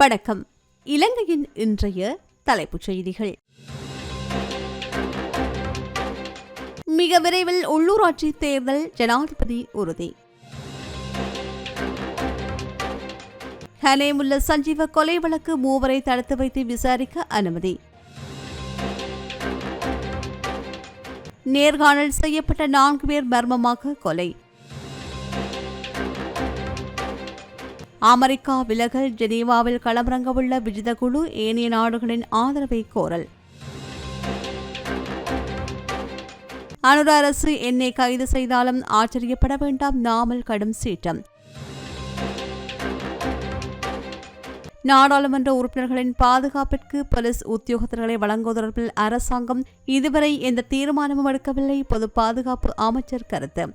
வணக்கம். இலங்கையின் இன்றைய தலைப்புச் செய்திகள். மிக விரைவில் உள்ளூராட்சி தேர்தல் ஜனாதிபதி உறுதி. ஹனேமுல்ல சஞ்சீவ கொலை வழக்கு மூவரை தடுத்து வைத்து விசாரிக்க அனுமதி. நேர்காணல் செய்யப்பட்ட நான்கு பேர் மர்மமாக கொலை. அமெரிக்கா விலகல் ஜெனீவாவில் களமிறங்கவுள்ள விஜித குழு ஏனைய நாடுகளின் ஆதரவை கோரல். அனுர அரசு என்னை கைது செய்தாலும் ஆச்சரியப்பட வேண்டாம் நாமல் கடும் சீற்றம். நாடாளுமன்ற உறுப்பினர்களின் பாதுகாப்பிற்கு போலீஸ் உத்தியோகத்தர்களை வழங்குவது தொடர்பில் அரசாங்கம் இதுவரை எந்த தீர்மானமும் எடுக்கவில்லை பொது பாதுகாப்பு அமைச்சர் கருத்து.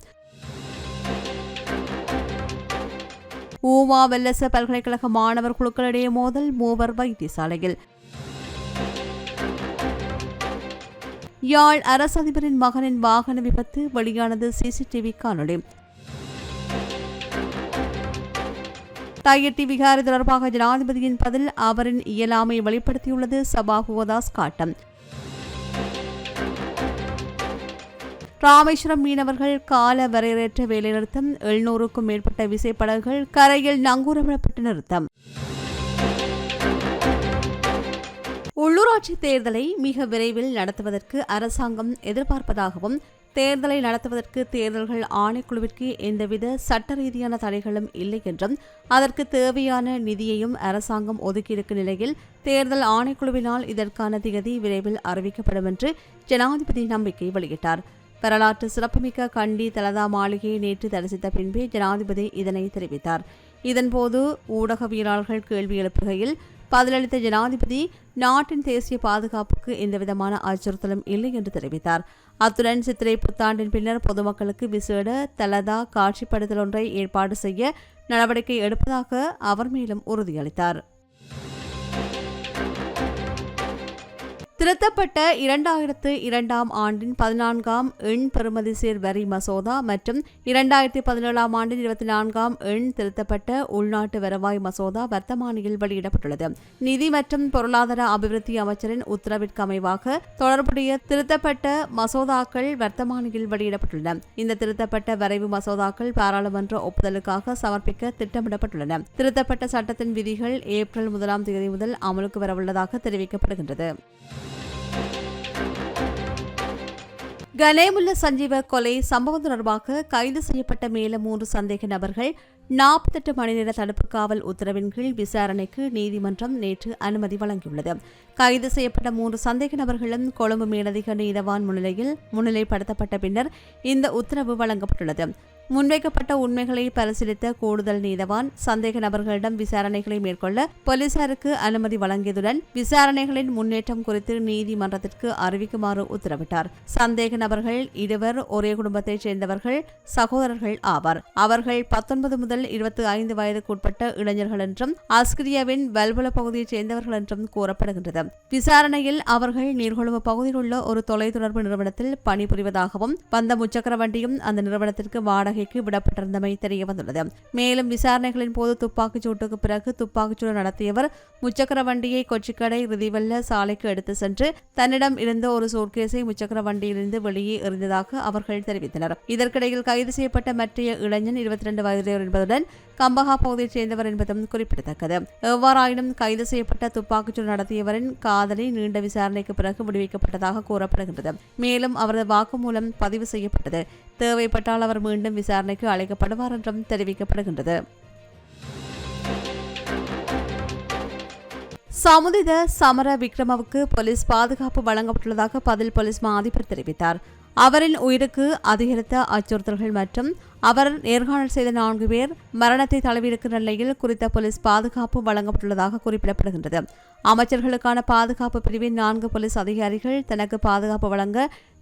ஊமா வெல்லச பல்கலைக்கழக மாணவர் குழுக்களிடையே மோதல் மூவர் வைத்தியசாலையில். யாழ் அரசு அதிபரின் மகனின் வாகன விபத்து வெளியானது சிசிடிவி காணொலி. தையட்டி விகாரி தொடர்பாக ஜனாதிபதியின் பதில் அவரின் இயலாமை வெளிப்படுத்தியுள்ளது சபாகுவதாஸ் காட்டம். ராமேஸ்வரம் மீனவர்கள் கால வரையறையற்ற வேலைநிறுத்தம் எழுநூறுக்கும் மேற்பட்ட விசைப்படகுகள் கரையில் நங்கூரமிடப்பட்டு நிறுத்தம். உள்ளூராட்சி தேர்தலை மிக விரைவில் நடத்துவதற்கு அரசாங்கம் எதிர்பார்ப்பதாகவும் தேர்தலை நடத்துவதற்கு தேர்தல்கள் ஆணைக்குழுவிற்கு எந்தவித சட்ட ரீதியான தடைகளும் இல்லை என்றும் அதற்கு தேவையான நிதியையும் அரசாங்கம் ஒதுக்கியிருக்கும் நிலையில் தேர்தல் ஆணைக்குழுவினால் இதற்கான திகதி விரைவில் அறிவிக்கப்படும் என்று ஜனாதிபதி நம்பிக்கை வெளியிட்டார். வரலாற்று சிறப்புமிக்க கண்டி தலதா மாளிகையை நேற்று தரிசித்த பின்பே ஜனாதிபதி இதனை தெரிவித்தார். இதன்போது ஊடகவியலாளர்கள் கேள்வி எழுப்புகையில் பதிலளித்த ஜனாதிபதி நாட்டின் தேசிய பாதுகாப்புக்கு எந்தவிதமான அச்சுறுத்தலும் இல்லை என்று தெரிவித்தார். அத்துடன் சித்திரை புத்தாண்டின் பின்னர் பொதுமக்களுக்கு விசேட தலதா காட்சிப்படுத்தல் ஒன்றை ஏற்பாடு செய்ய நடவடிக்கை எடுப்பதாக அவர் மேலும் உறுதியளித்தார். திருத்தப்பட்ட இரண்டாயிரத்து இரண்டாம் ஆண்டின் பதினான்காம் எண் பெறுமதி சேர் வரி மசோதா மற்றும் இரண்டாயிரத்தி பதினேழாம் ஆண்டின் இருபத்தி நான்காம் எண் திருத்தப்பட்ட உள்நாட்டு வருவாய் மசோதா வர்த்தமானியில் வெளியிடப்பட்டுள்ளது. நிதி மற்றும் பொருளாதார அபிவிருத்தி அமைச்சரின் உத்தரவிற்கு அமைவாக தொடர்புடைய திருத்தப்பட்ட மசோதாக்கள் வர்த்தமானியில் வெளியிடப்பட்டுள்ளன. இந்த திருத்தப்பட்ட வரைவு மசோதாக்கள் பாராளுமன்ற ஒப்புதலுக்காக சமர்ப்பிக்க திட்டமிடப்பட்டுள்ளன. திருத்தப்பட்ட சட்டத்தின் விதிகள் ஏப்ரல் முதலாம் தேதி முதல் அமலுக்கு வரவுள்ளதாக தெரிவிக்கப்படுகின்றது. கனேமுல்ல சஞ்சீவ கொலை சம்பவம் தொடர்பாக கைது செய்யப்பட்ட மேலும் மூன்று சந்தேக நபர்கள் நாற்பத்தெட்டு மணி நேர தடுப்பு காவல் உத்தரவின் கீழ் விசாரணைக்கு நீதிமன்றம் நேற்று அனுமதி வழங்கியுள்ளது. கைது செய்யப்பட்ட மூன்று சந்தேக நபர்களும் கொழும்பு மேலதிக நீதவான் முன்னிலையில் முன்னிலைப்படுத்தப்பட்ட பின்னர் இந்த உத்தரவு வழங்கப்பட்டுள்ளது. முன்வைக்கப்பட்ட உண்மைகளை பரிசீலித்த கூடுதல் நீதவான் சந்தேக நபர்களிடம் விசாரணைகளை மேற்கொள்ள போலீசாருக்கு அனுமதி வழங்கியதுடன் விசாரணைகளின் முன்னேற்றம் குறித்து நீதிமன்றத்திற்கு அறிவிக்குமாறு உத்தரவிட்டார். சந்தேக நபர்கள் இருவர் ஒரே குடும்பத்தைச் சேர்ந்தவர்கள் சகோதரர்கள் ஆவார். அவர்கள் பத்தொன்பது முதல் இருபத்தி ஐந்து வயதுக்குட்பட்ட இளைஞர்கள் என்றும் ஆஸ்கிரியாவின் வல்புல பகுதியைச் சேர்ந்தவர்கள் என்றும் கூறப்படுகின்றது. விசாரணையில் அவர்கள் நீர்கொழும்பு பகுதியில் உள்ள ஒரு தொலைத்தொடர்பு நிறுவனத்தில் பணிபுரிவதாகவும் வந்த முச்சக்கர வண்டியும் அந்த நிறுவனத்திற்கு வாடகை வாடகைக்கு விடப்பட்டிருந்தமை தெரியவந்துள்ளது மேலும் விசாரணைகளின் போது துப்பாக்கிச் சூட்டுக்கு பிறகு துப்பாக்கிச்சூடு நடத்தியவர் முச்சக்கர வண்டியை கொச்சிக்கடை ரிதிவெல்ல சாலைக்கு எடுத்து சென்று தன்னிடம் இருந்த ஒரு சோர்கேஸை முச்சக்கர வண்டியிலிருந்து வெளியே எறிந்ததாக அவர்கள் தெரிவித்தனர். இதற்கிடையில் கைது செய்யப்பட்ட மற்றைய இளைஞன் இருபத்தி இரண்டு வயதுடையவர் என்பதுடன் கம்பஹா பகுதியைச் சேர்ந்தவர் என்பதும் குறிப்பிடத்தக்கது. எவ்வாறாயினும் கைது செய்யப்பட்ட துப்பாக்கிச்சூடு நடத்தியவரின் காதலி நீண்ட விசாரணைக்கு பிறகு விடுவிக்கப்பட்டதாக கூறப்படுகின்றது. மேலும் அவரது வாக்குமூலம் பதிவு செய்யப்பட்டது. தேவைப்பட்டால் அவர் மீண்டும் விசாரணைக்கு அழைக்கப்படுவார் என்றும் தெரிவிக்கப்படுகின்றது. சமுதித சமர விக்ரமவுக்கு போலீஸ் பாதுகாப்பு வழங்கப்பட்டுள்ளதாக பதில் போலீஸ் மா அதிபர் தெரிவித்தார். அவரின் உயிருக்கு அதிகரித்த அச்சுறுத்தல்கள் மற்றும் அவர் நேர்காணல் செய்த நான்கு பேர் மரணத்தை தழுவியிருக்கிற நிலையில் குறித்த போலீஸ் பாதுகாப்பு வழங்கப்பட்டுள்ளதாக குறிப்பிடப்படுகின்றது. அமைச்சர்களுக்கான பாதுகாப்பு பிரிவின் நான்கு போலீஸ் அதிகாரிகள் தனக்கு பாதுகாப்பு வழங்க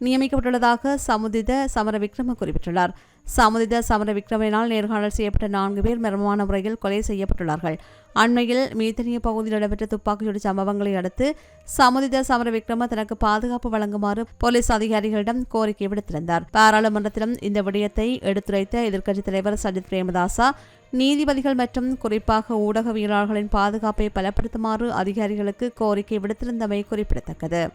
நியமிக்கப்பட்டுள்ளதாக சமுதித சமர விக்ரம குறிப்பிட்டுள்ளார். சமுதித சமர விக்ரமனால் நேர்காணல் செய்யப்பட்ட நான்கு பேர் மர்மமான முறையில் கொலை செய்யப்பட்டுள்ளார்கள். அண்மையில் மீத்தனிய பகுதியில் இடம்பெற்ற துப்பாக்கிச்சூடு சம்பவங்களை அடுத்து சமுதித சமர விக்ரம தனக்கு பாதுகாப்பு வழங்குமாறு போலீஸ் அதிகாரிகளிடம் கோரிக்கை விடுத்திருந்தார். பாராளுமன்றத்திலும் இந்த விடயத்தை எடுத்துரைத்த எதிர்க்கட்சித் தலைவர் சஜித் பிரேமதாசா நீதிபதிகள் மற்றும் குறிப்பாக ஊடகவியலாளர்களின் பாதுகாப்பை பலப்படுத்துமாறு அதிகாரிகளுக்கு கோரிக்கை விடுத்திருந்தமை குறிப்பிடத்தக்கது.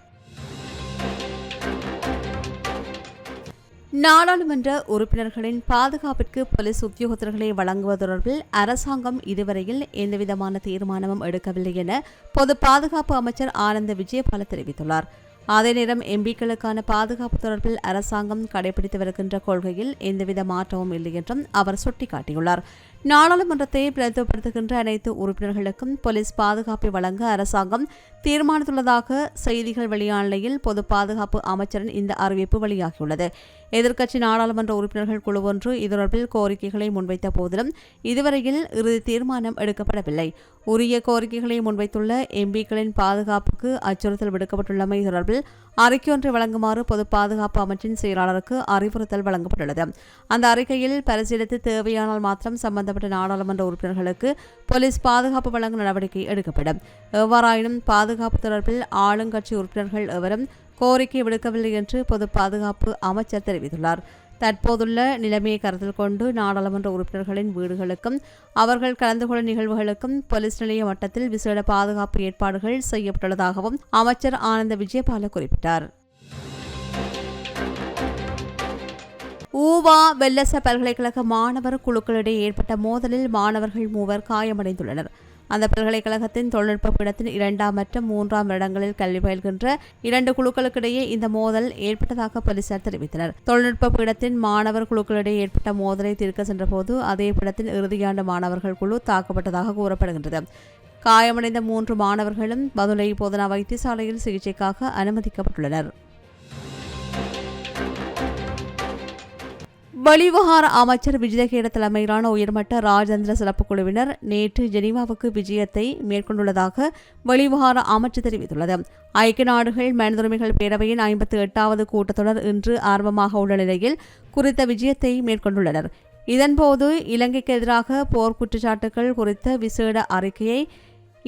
நாடாளுமன்ற உறுப்பினர்களின் பாதுகாப்பிற்கு போலீஸ் உத்தியோகத்தர்களை வழங்குவது தொடர்பில் அரசாங்கம் இதுவரையில் எந்தவிதமான தீர்மானமும் எடுக்கவில்லை என பொது பாதுகாப்பு அமைச்சர் ஆனந்த விஜயபால தெரிவித்துள்ளார். அதே நேரம் எம்பிக்களுக்கான பாதுகாப்பு தொடர்பில் அரசாங்கம் கடைபிடித்து வருகின்ற கொள்கையில் எந்தவித மாற்றமும் இல்லை என்றும் அவர் சுட்டிக்காட்டியுள்ளார். நாடாளுமன்றத்தை பிரதிபடுத்துகின்ற அனைத்து உறுப்பினர்களுக்கும் போலீஸ் பாதுகாப்பை வழங்க அரசாங்கம் தீர்மானித்துள்ளதாக செய்திகள் வெளியான நிலையில் பொது பாதுகாப்பு அமைச்சரின் இந்த அறிவிப்பு வெளியாகியுள்ளது. எதிர்க்கட்சி நாடாளுமன்ற உறுப்பினர்கள் குழு ஒன்று இது தொடர்பில் கோரிக்கைகளை முன்வைத்த போதிலும் இதுவரையில் இறுதி தீர்மானம் எடுக்கப்படவில்லை. உரிய கோரிக்கைகளை முன்வைத்துள்ள எம்பிக்களின் பாதுகாப்புக்கு அச்சுறுத்தல் விடுக்கப்பட்டுள்ளமை தொடர்பில் அறிக்கை ஒன்றை வழங்குமாறு பொது பாதுகாப்பு அமைச்சின் செயலாளருக்கு அறிவுறுத்தல் வழங்கப்பட்டுள்ளது. அந்த அறிக்கையில் பரிசீலித்து தேவையானால் மாத்திரம் சம்பந்தப்பட்ட நாடாளுமன்ற உறுப்பினர்களுக்கு போலீஸ் பாதுகாப்பு வழங்கும் நடவடிக்கை எடுக்கப்படும். எவ்வாறாயினும் பாதுகாப்பு தொடர்பில் ஆளுங்கட்சி உறுப்பினர்கள் எவரும் கோரிக்கை விடுக்கவில்லை என்று பொது பாதுகாப்பு அமைச்சர் தெரிவித்துள்ளார். தற்போதுள்ள நிலைமையை கருத்தில் கொண்டு நாடாளுமன்ற உறுப்பினர்களின் வீடுகளுக்கும் அவர்கள் கலந்து கொள்ளும் நிகழ்வுகளுக்கும் போலீஸ் நிலைய மட்டத்தில் விசேட பாதுகாப்பு ஏற்பாடுகள் செய்யப்பட்டுள்ளதாகவும் அமைச்சர் ஆனந்த விஜயபால குறிப்பிட்டார். ஊவா வெல்லச பல்கலைக்கழக மாணவர் குழுக்களிடையே ஏற்பட்ட மோதலில் மாணவர்கள் மூவர் காயமடைந்துள்ளனர். அந்த பல்கலைக்கழகத்தின் தொழில்நுட்ப பீடத்தின் இரண்டாம் மற்றும் மூன்றாம் இடங்களில் கல்வி பயில்கின்ற இரண்டு குழுக்களுக்கிடையே இந்த மோதல் ஏற்பட்டதாக போலீசார் தெரிவித்தனர். தொழில்நுட்ப பீடத்தின் மாணவர் குழுக்களிடையே ஏற்பட்ட மோதலை தீர்க்க சென்றபோது அதே பீடத்தின் இறுதியாண்டு மாணவர்கள் குழு தாக்கப்பட்டதாக கூறப்படுகின்றது. காயமடைந்த மூன்று மாணவர்களும் பதுளை போதனா வைத்தியசாலையில் சிகிச்சைக்காக அனுமதிக்கப்பட்டுள்ளனர். வெளிவகார அமைச்சர் விஜயகேட தலைமையிலான உயர்மட்ட ராஜதந்திர சிறப்பு குழுவினர் நேற்று ஜெனீவாவுக்கு விஜயத்தை மேற்கொண்டுள்ளதாக வெளிவகார அமைச்சர் தெரிவித்துள்ளது. ஐக்கிய நாடுகள் மனிதுரிமைகள் பேரவையின் ஐம்பத்தி எட்டாவது கூட்டத்தொடர் இன்று ஆரம்பமாக உள்ள நிலையில் குறித்த விஜயத்தை மேற்கொண்டுள்ளனர். இதன்போது இலங்கைக்கு எதிராக போர் குற்றச்சாட்டுகள் குறித்த விசேட அறிக்கையை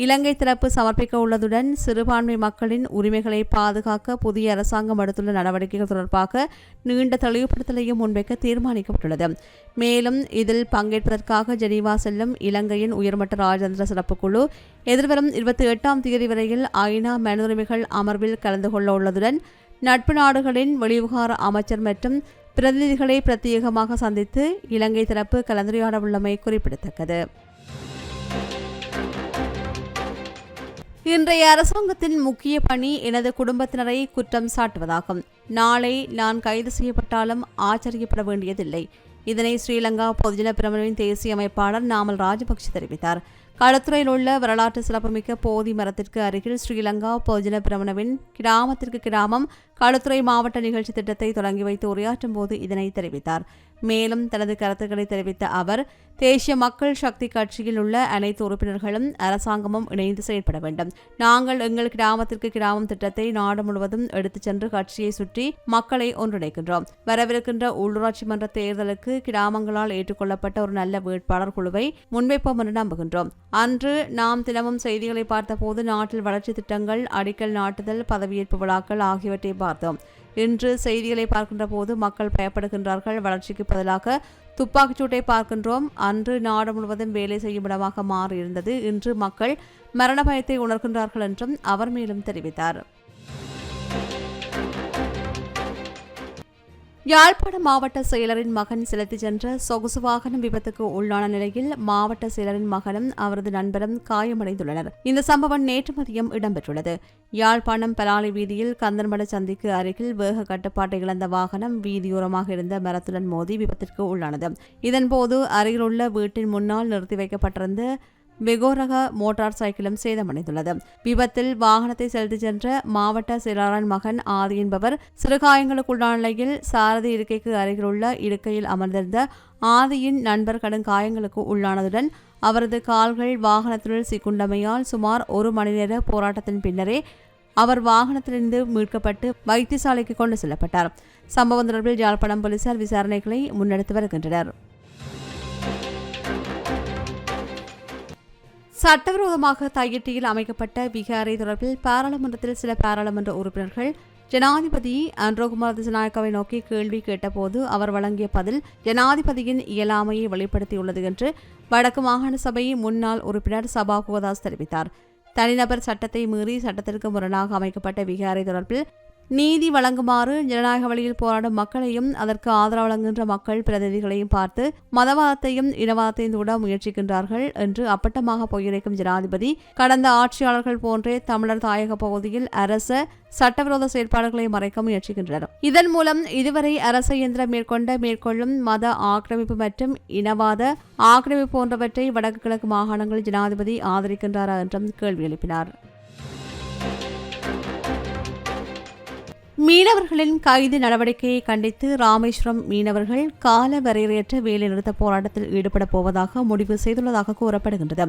இலங்கை தரப்பு சமர்ப்பிக்க உள்ளதுடன் சிறுபான்மை மக்களின் உரிமைகளை பாதுகாக்க புதிய அரசாங்கம் எடுத்துள்ள நடவடிக்கைகள் தொடர்பாக நீண்ட தெளிவுபடுத்தலையும் முன்வைக்க தீர்மானிக்கப்பட்டுள்ளது. மேலும் இதில் பங்கேற்பதற்காக ஜெனீவா செல்லும் இலங்கையின் உயர்மட்ட ராஜதந்திர சிறப்பு குழு எதிர்வரும் இருபத்தி எட்டாம் தேதி வரையில் ஐநா மனிதுரிமைகள் அமர்வில் கலந்து கொள்ள உள்ளதுடன் நட்பு நாடுகளின் வெளிவிவகார அமைச்சர் மற்றும் பிரதிநிதிகளை பிரத்யேகமாக சந்தித்து இலங்கை தரப்பு கலந்துரையாட உள்ளமை குறிப்பிடத்தக்கது. இன்றைய அரசாங்கத்தின் முக்கிய பணி எனது குடும்பத்தினரை குற்றம் சாட்டுவதாகும். நாளை நான் கைது செய்யப்பட்டாலும் ஆச்சரியப்பட வேண்டியதில்லை. இதனை ஸ்ரீலங்கா பொதுஜன பிரமுவின் தேசிய அமைப்பாளர் நாமல் ராஜபக்ஷ தெரிவித்தார். களத்துறையில் உள்ள வரலாற்று சிறப்புமிக்க போதி மரத்திற்கு அருகில் ஸ்ரீலங்கா பொதுஜன பிரமணவின் கிராமத்திற்கு கிராமம் களத்துறை மாவட்ட நிகழ்ச்சி திட்டத்தை தொடங்கி வைத்து உரையாற்றும் போது இதனை தெரிவித்தார். மேலும் தனது கருத்துக்களை தெரிவித்த அவர் தேசிய மக்கள் சக்தி கட்சியில் உள்ள அனைத்து உறுப்பினர்களும் அரசாங்கமும் இணைந்து செயல்பட வேண்டும். நாங்கள் எங்கள் கிராமத்திற்கு கிராமம் திட்டத்தை நாடு முழுவதும் எடுத்துச் சென்று கட்சியை சுற்றி மக்களை ஒன்றிணைக்கின்றோம். வரவிருக்கின்ற உள்ளூராட்சி மன்ற தேர்தலுக்கு கிராமங்களால் ஏற்றுக்கொள்ளப்பட்ட ஒரு நல்ல வேட்பாளர் குழுவை முன்வைப்போம் என்று நம்புகின்றோம். அன்று நாம் தினமும் செய்திகளை பார்த்தபோது நாட்டில் வளர்ச்சி திட்டங்கள் அடிக்கல் நாட்டுதல் பதவியேற்பு விழாக்கள் ஆகியவற்றை பார்த்தோம். இன்று செய்திகளை பார்க்கின்ற போது மக்கள் பயப்படுகின்றார்கள். வளர்ச்சிக்கு பதிலாக துப்பாக்கிச்சூட்டை பார்க்கின்றோம். அன்று நாடு முழுவதும் வேலை செய்யும் இடமாக மாறியிருந்தது. இன்று மக்கள் மரண பயத்தை உணர்கின்றார்கள் என்றும் அவர் மேலும் தெரிவித்தார். யாழ்ப்பாணம் மாவட்ட செயலரின் மகன் செலுத்தி சென்ற சொகுசு வாகனம் விபத்துக்கு உள்ளான நிலையில் மாவட்ட செயலரின் மகனும் அவரது நண்பரும் காயமடைந்துள்ளனர். இந்த சம்பவம் நேற்று மதியம் இடம்பெற்றுள்ளது. யாழ்ப்பாணம் பலாலி வீதியில் கந்தன்மட சந்திக்கு அருகில் வேக கட்டுப்பாட்டை இழந்த வாகனம் வீதியோரமாக இருந்த மரத்துடன் மோதி விபத்திற்கு உள்ளானது. இதன்போது அருகிலுள்ள வீட்டின் முன்னால் நிறுத்தி வைக்கப்பட்டிருந்த வெகோரக மோட்டார் சைக்கிளும் சேதமடைந்துள்ளது. விபத்தில் வாகனத்தை செலுத்திச் சென்ற மாவட்ட செயலாளர் மகன் ஆதி என்பவர் சிறுகாயங்களுக்குள்ளான நிலையில் சாரதி இருக்கைக்கு அருகிலுள்ள இருக்கையில் அமர்ந்திருந்த ஆதியின் நண்பர் கடும் காயங்களுக்கு உள்ளானதுடன் அவரது கால்கள் வாகனத்தினுள் சிக்குண்டமையால் சுமார் ஒரு மணி நேர போராட்டத்தின் பின்னரே அவர் வாகனத்திலிருந்து மீட்கப்பட்டு வைத்தியசாலைக்கு கொண்டு செல்லப்பட்டார். சம்பவம் தொடர்பில் யாழ்ப்பாணம் போலீசார் விசாரணைகளை முன்னெடுத்து வருகின்றனர். சட்டவிரோதமாக தையிட்டியில் அமைக்கப்பட்ட விகாரை தொடர்பில் பாராளுமன்றத்தில் சில பாராளுமன்ற உறுப்பினர்கள் ஜனாதிபதி அன்ரோகுமார் திசநாயக்காவை நோக்கி கேள்வி கேட்டபோது அவர் வழங்கிய பதில் ஜனாதிபதியின் இயலாமையை வெளிப்படுத்தியுள்ளது என்று வடக்கு மாகாண சபை முன்னாள் உறுப்பினர் சபா கோதாஸ் தெரிவித்தார். தனிநபர் சட்டத்தை மீறி சட்டத்திற்கு முரணாக அமைக்கப்பட்ட விகாரை தொடர்பில் நீதி வழங்குமாறு ஜனநாயக வழியில் போராடும் மக்களையும் அதற்கு ஆதரவு வழங்குகின்ற மக்கள் பிரதிநிதிகளையும் பார்த்து மதவாதத்தையும் இனவாதத்தையும் தூட முயற்சிக்கின்றார்கள் என்று அப்பட்டமாக பொய்யுரைக்கும் ஜனாதிபதி கடந்த ஆட்சியாளர்கள் போன்றே தமிழர் தாயக பகுதியில் அரச சட்டவிரோத செயற்பாடுகளை மறைக்க முயற்சிக்கின்றனர். இதன் மூலம் இதுவரை அரச இயந்திரம் மேற்கொண்ட மேற்கொள்ளும் மத ஆக்கிரமிப்பு மற்றும் இனவாத ஆக்கிரமிப்பு போன்றவற்றை வடக்கு கிழக்கு மாகாணங்கள் ஜனாதிபதி ஆதரிக்கின்றாரா என்றும் கேள்வி எழுப்பினார். மீனவர்களின் கைது நடவடிக்கையை கண்டித்து ராமேஸ்வரம் மீனவர்கள் கால வரையறையற்ற வேலைநிறுத்த போராட்டத்தில் ஈடுபட போவதாக முடிவு செய்துள்ளதாக கூறப்படுகின்றது.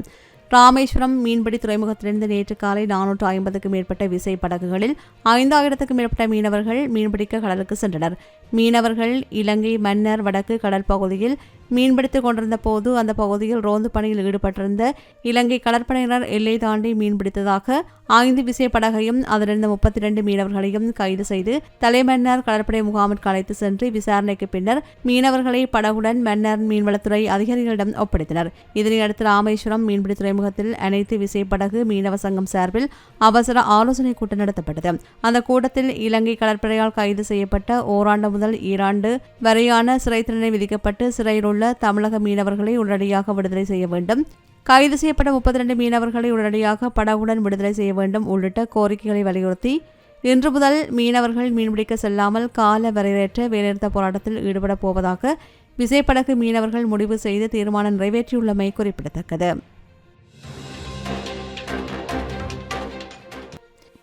ராமேஸ்வரம் மீன்பிடி துறைமுகத்திலிருந்து நேற்று காலை நானூற்று ஐம்பதுக்கும் மேற்பட்ட விசை படகுகளில் ஐந்தாயிரத்துக்கும் மேற்பட்ட மீனவர்கள் மீன்பிடிக்க கடலுக்கு சென்றனர். மீனவர்கள் இலங்கை மன்னர் வடக்கு கடல் பகுதியில் மீன்பிடித்துக் கொண்டிருந்த போது அந்த பகுதியில் ரோந்து பணியில் ஈடுபட்டிருந்த இலங்கை கடற்படையினர் எல்லை தாண்டி மீன்பிடித்ததாக ஐந்து விசை படகையும் அதிலிருந்த முப்பத்தி இரண்டு மீனவர்களையும் கைது செய்து தலைமன்னர் கடற்படை முகாமிற்கு அழைத்து சென்று விசாரணைக்கு பின்னர் மீனவர்களை படகுடன் மன்னர் மீன்வளத்துறை அதிகாரிகளிடம் ஒப்படைத்தனர். இதனையடுத்து ராமேஸ்வரம் மீன்பிடித்துறை துறைமுகத்தில் அனைத்து விசைப்படகு மீனவ சங்கம் சார்பில் அவசர ஆலோசனை கூட்டம் நடத்தப்பட்டது. அந்த கூட்டத்தில் இலங்கை கடற்படையால் கைது செய்யப்பட்ட ஓராண்டு முதல் ஈராண்டு வரையான சிறை தண்டனை விதிக்கப்பட்டு சிறையில் உள்ள தமிழக மீனவர்களை உடனடியாக விடுதலை செய்ய வேண்டும். கைது செய்யப்பட்ட முப்பத்தி ரெண்டு மீனவர்களை உடனடியாக படகுடன் விடுதலை செய்ய வேண்டும் உள்ளிட்ட கோரிக்கைகளை வலியுறுத்தி இன்று முதல் மீனவர்கள் மீன்பிடிக்க செல்லாமல் கால வரையறையற்ற வேலைநிறுத்த போராட்டத்தில் ஈடுபடப் போவதாக விசைப்படகு மீனவர்கள் முடிவு செய்து தீர்மானம் நிறைவேற்றியுள்ளமை குறிப்பிடத்தக்கது.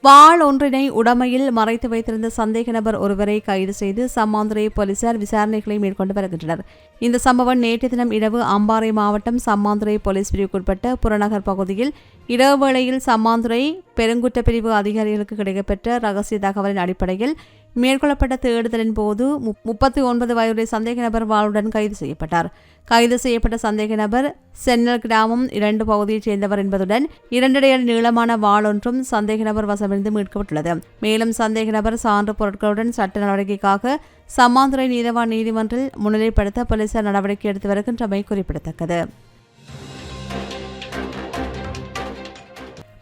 பால் ஒன்றினை உடமையில் மறைத்து வைத்திருந்த சந்தேக நபர் ஒருவரை கைது செய்து சம்மாந்துறை போலீசார் விசாரணைகளை மேற்கொண்டு வருகின்றனர். இந்த சம்பவம் நேற்று தினம் இரவு அம்பாறை மாவட்டம் சம்மாந்துறை போலீஸ் பிரிவுக்குட்பட்ட புறநகர் பகுதியில் இரவு வேளையில் சம்மாந்துறை பெருங்குற்ற பிரிவு அதிகாரிகளுக்கு கிடைக்கப்பெற்ற ரகசிய தகவலின் அடிப்படையில் மேற்கொள்ளப்பட்ட தேடுதலின் போது முப்பத்தி ஒன்பது வயதுடைய சந்தேக நபர் வாளுடன் கைது செய்யப்பட்டார். கைது செய்யப்பட்ட சந்தேக நபர் சென்னல் கிராமம் இரண்டு பகுதியைச் சேர்ந்தவர் என்பதுடன் இரண்டடையல் நீளமான வாளொன்றும் சந்தேக நபர் வசமிருந்து மீட்கப்பட்டுள்ளது. மேலும் சந்தேக நபர் சான்று பொருட்களுடன் சட்ட நடவடிக்கைக்காக சம்மாந்துறை நீதவான் நீதிமன்றில் முன்னிலைப்படுத்த போலீசார் நடவடிக்கை எடுத்து வருகின்றமை குறிப்பிடத்தக்கது.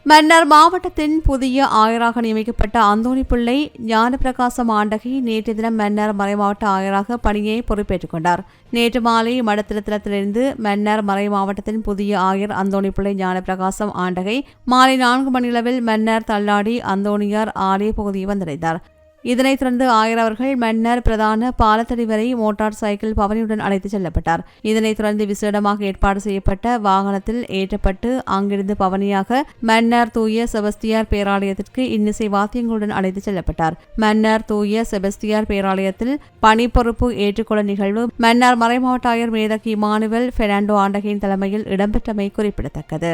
மன்னர் மாவட்டத்தின் புதிய ஆயராக நியமிக்கப்பட்ட அந்தோணி பிள்ளை ஞானப்பிரகாசம் ஆண்டகை நேற்று தினம் மன்னர் மறைமாவட்ட ஆயராக பணியை பொறுப்பேற்றுக் கொண்டார். நேற்று மாலை மடத்திருத்தலத்திலிருந்து மன்னர் மறை மாவட்டத்தின் புதிய ஆயர் அந்தோணி பிள்ளை ஞானப்பிரகாசம் ஆண்டகை மாலை நான்கு மணியளவில் மன்னர் தள்ளாடி அந்தோணியார் ஆலய பகுதியை வந்தடைந்தார். இதனைத் தொடர்ந்து ஆயர் அவர்கள் மன்னர் பிரதான பாலத்தடி வரை மோட்டார் சைக்கிள் பவனியுடன் அழைத்துச் செல்லப்பட்டார். இதனைத் தொடர்ந்து விசேடமாக ஏற்பாடு செய்யப்பட்ட வாகனத்தில் ஏற்றப்பட்டு அங்கிருந்து பவனியாக மன்னர் தூய செபஸ்தியார் பேராலயத்திற்கு இன்னிசை வாத்தியங்களுடன் அழைத்துச் செல்லப்பட்டார். மன்னர் தூய செபஸ்தியார் பேராலயத்தில் பணி பொறுப்பு ஏற்றுக்கொள்ள நிகழ்வு மன்னர் மறைமாவட்ட ஆயர் மேதக் இமானுவல் பெர்னாண்டோ ஆண்டகையின் தலைமையில் இடம்பெற்றமை குறிப்பிடத்தக்கது.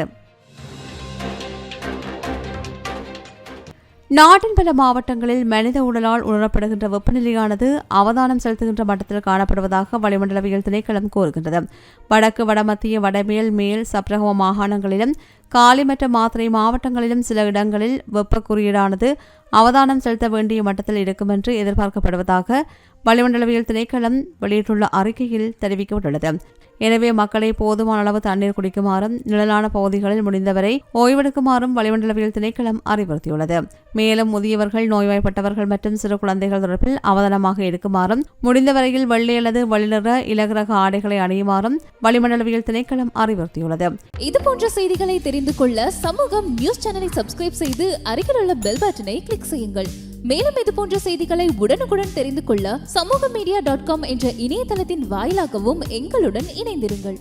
நாட்டின் பல மாவட்டங்களில் மனித உடலால் உணரப்படுகின்ற வெப்பநிலையானது அவதானம் செலுத்துகின்ற மட்டத்தில் காணப்படுவதாக வளிமண்டலவியல் திணைக்களம் கூறுகின்றது. வடக்கு வடமத்திய வடமேல் மேல் சப்ரகம மாகாணங்களிலும் காலி மற்றும் மாத்திரை மாவட்டங்களிலும் சில இடங்களில் வெப்ப குறியீடானது அவதானம் செலுத்த வேண்டிய மட்டத்தில் இருக்கும் என்று எதிர்பார்க்கப்படுவதாக வளிமண்டலவியல் திணைக்களம் வெளியிட்டுள்ள அறிக்கையில் தெரிவிக்கப்பட்டுள்ளது. எனவே மக்களை போதுமான அளவு தண்ணீர் குடிக்குமாறும் நிழலான பகுதிகளில் முடிந்தவரை ஓய்வெடுக்குமாறும் வளிமண்டலவியல் திணைக்களம் அறிவுறுத்தியுள்ளது. மேலும் முதியவர்கள் நோய்வாய்ப்பட்டவர்கள் மற்றும் சிறு குழந்தைகள் தொடர்பில் அவதானமாக இருக்குமாறும் முடிந்தவரையில் வெள்ளை அல்லது வழிநிற இலகரக ஆடைகளை அணியுமாறும் வளிமண்டலவியல் திணைக்களம் அறிவுறுத்தியுள்ளது. இது போன்ற செய்திகளை தெரிந்து கொள்ள சமூகம் நியூஸ் சேனலை சப்ஸ்கிரைப் செய்து அருகில் உள்ள பெல் பட்டனை கிளிக் செய்யுங்கள். மேலும் இது போன்ற செய்திகளை உடனுக்குடன் தெரிந்து கொள்ள சமூக மீடியா டாட் காம் என்ற இணையதளத்தின் வாயிலாகவும் எங்களுடன் இணைந்திருங்கள்.